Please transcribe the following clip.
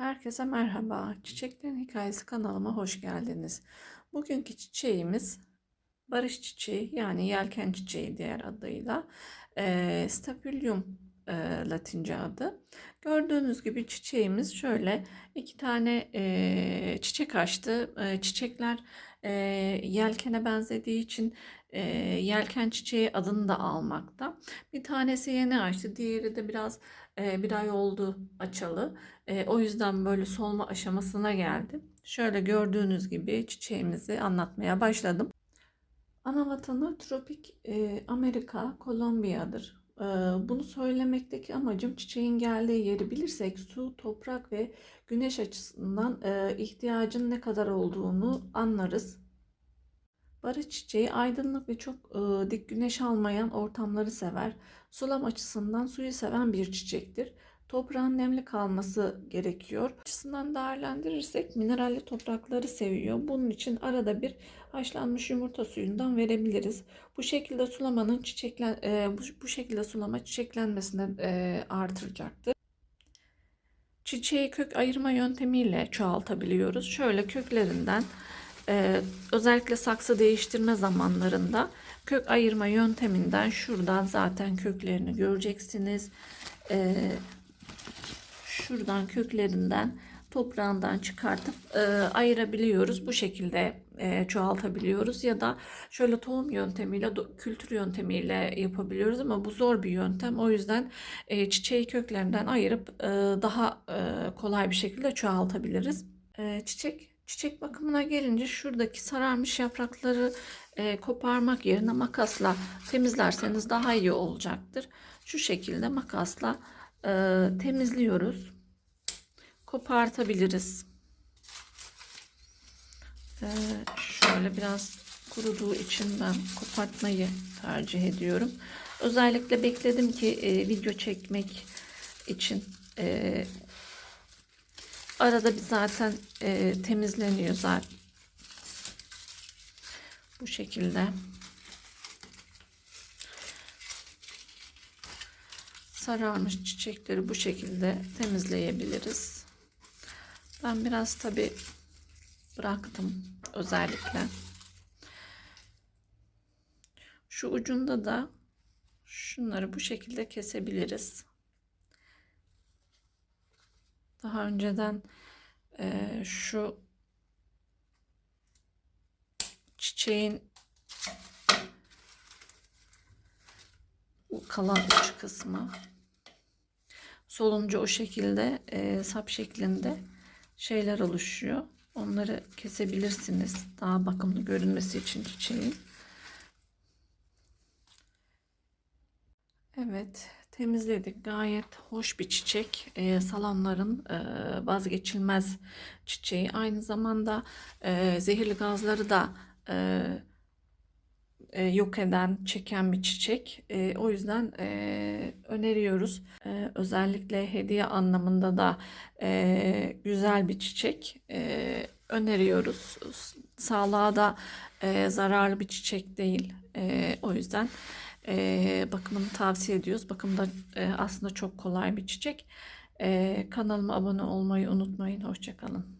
Herkese merhaba. Çiçeklerin Hikayesi kanalıma hoş geldiniz. Bugünkü çiçeğimiz barış çiçeği yani yelken çiçeği diğer adıyla e, Staphylium e, latince adı. Gördüğünüz gibi çiçeğimiz şöyle iki tane e, çiçek açtı. E, çiçekler e, yelkene benzediği için e, yelken çiçeği adını da almakta. Bir tanesi yeni açtı, diğeri de biraz e, bir ay oldu açalı. E, o yüzden böyle solma aşamasına geldi. Şöyle gördüğünüz gibi çiçeğimizi anlatmaya başladım. Ana vatanı tropik e, Amerika, Kolombiya'dır. Bunu söylemekteki amacım çiçeğin geldiği yeri bilirsek su, toprak ve güneş açısından ihtiyacın ne kadar olduğunu anlarız. Barış çiçeği aydınlık ve çok dik güneş almayan ortamları sever. Sulam açısından suyu seven bir çiçektir. Toprağın nemli kalması gerekiyor. Açısından değerlendirirsek mineralli toprakları seviyor. Bunun için arada bir haşlanmış yumurta suyundan verebiliriz. Bu şekilde sulamanın çiçeklen e, bu, bu şekilde sulama çiçeklenmesini e, artıracaktır. Çiçeği kök ayırma yöntemiyle çoğaltabiliyoruz. Şöyle köklerinden ee, özellikle saksı değiştirme zamanlarında kök ayırma yönteminden şuradan zaten köklerini göreceksiniz. Ee, şuradan köklerinden toprağından çıkartıp e, ayırabiliyoruz. Bu şekilde e, çoğaltabiliyoruz ya da şöyle tohum yöntemiyle kültür yöntemiyle yapabiliyoruz ama bu zor bir yöntem. O yüzden e, çiçeği köklerinden ayırıp e, daha e, kolay bir şekilde çoğaltabiliriz. E, çiçek Çiçek bakımına gelince şuradaki sararmış yaprakları e, koparmak yerine makasla temizlerseniz daha iyi olacaktır. Şu şekilde makasla e, temizliyoruz. Kopartabiliriz. E, şöyle biraz kuruduğu için ben kopartmayı tercih ediyorum. Özellikle bekledim ki e, video çekmek için e, Arada bir zaten e, temizleniyor zaten. Bu şekilde. Sararmış çiçekleri bu şekilde temizleyebiliriz. Ben biraz tabi bıraktım özellikle. Şu ucunda da şunları bu şekilde kesebiliriz. Daha önceden e, şu çiçeğin kalan uç kısmı solunca o şekilde e, sap şeklinde şeyler oluşuyor. Onları kesebilirsiniz. Daha bakımlı görünmesi için çiçeğin. Evet temizledik. Gayet hoş bir çiçek. E, salamların e, vazgeçilmez çiçeği. Aynı zamanda e, zehirli gazları da e, e, yok eden, çeken bir çiçek. E, o yüzden e, öneriyoruz. E, özellikle hediye anlamında da e, güzel bir çiçek. E, öneriyoruz. Sağlığa da e, zararlı bir çiçek değil. E, o yüzden e, bakımını tavsiye ediyoruz. Bakımda e, aslında çok kolay bir çiçek. E, kanalıma abone olmayı unutmayın. Hoşçakalın.